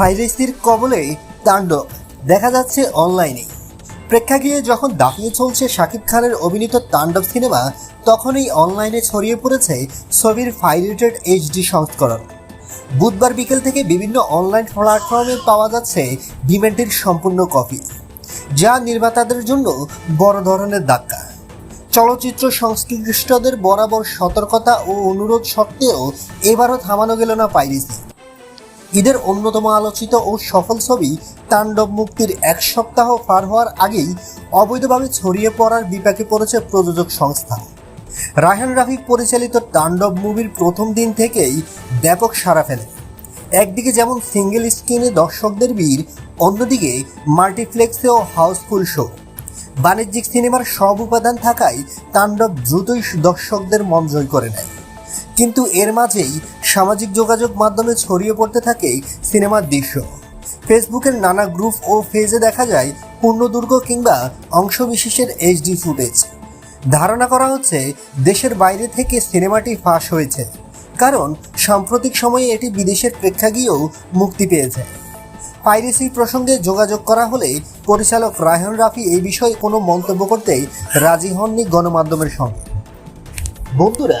ফাইরেসির কবলে তাণ্ডব দেখা যাচ্ছে অনলাইনে। প্রেক্ষাগৃহে যখন দাপিয়ে চলছে শাকিব খানের অভিনীত তাণ্ডব সিনেমা, তখনই অনলাইনে ছড়িয়ে পড়েছে ছবির ফাইরেটেড এইচডি সংস্করণ। বুধবার বিকেল থেকে বিভিন্ন অনলাইন প্ল্যাটফর্মে পাওয়া যাচ্ছে ডিমেন্টের সম্পূর্ণ কপি, যা নির্মাতাদের জন্য বড় ধরনের ধাক্কা। চলচ্চিত্র সংশ্লিষ্টদের বরাবর সতর্কতা ও অনুরোধ সত্ত্বেও এবারও থামানো গেল না পাইরেসি ঈদের অন্যতম আলোচিত ও সফল ছবি তাণ্ডব মুক্তির এক সপ্তাহ পার হওয়ার আগেই অবৈধভাবে ছড়িয়ে পড়ার বিপাকে পড়েছে প্রযোজক সংস্থা। রায়হান রাফিক পরিচালিত তাণ্ডব মুভির প্রথম দিন থেকেই ব্যাপক সাড়া ফেলে। একদিকে যেমন সিঙ্গেল স্ক্রিনে দর্শকদের ভিড়, অন্যদিকে মাল্টিপ্লেক্সেও হাউসফুল শো। বাণিজ্যিক সিনেমার সব উপাদান থাকায় তাণ্ডব দ্রুতই দর্শকদের মন জয় করে নেয়। কিন্তু এর মাঝেই সামাজিক যোগাযোগ মাধ্যমে ছড়িয়ে পড়তে থাকে সিনেমার দৃশ্য। ফেসবুকের নানা গ্রুপ ও পেজে দেখা যায় পূর্ণদুর্গ কিংবা অংশবিশেষের এইচডি ফুটেজ। ধারণা করা হচ্ছে দেশের বাইরে থেকে সিনেমাটি ফাঁস হয়েছে, কারণ সাম্প্রতিক সময়ে এটি বিদেশের প্রেক্ষাগৃহেও মুক্তি পেয়েছে। পাইরেসি প্রসঙ্গে যোগাযোগ করা হলে পরিচালক রায়হান রাফি এই বিষয়ে কোনো মন্তব্য করতে রাজি হননি গণমাধ্যমের সঙ্গে। বন্ধুরা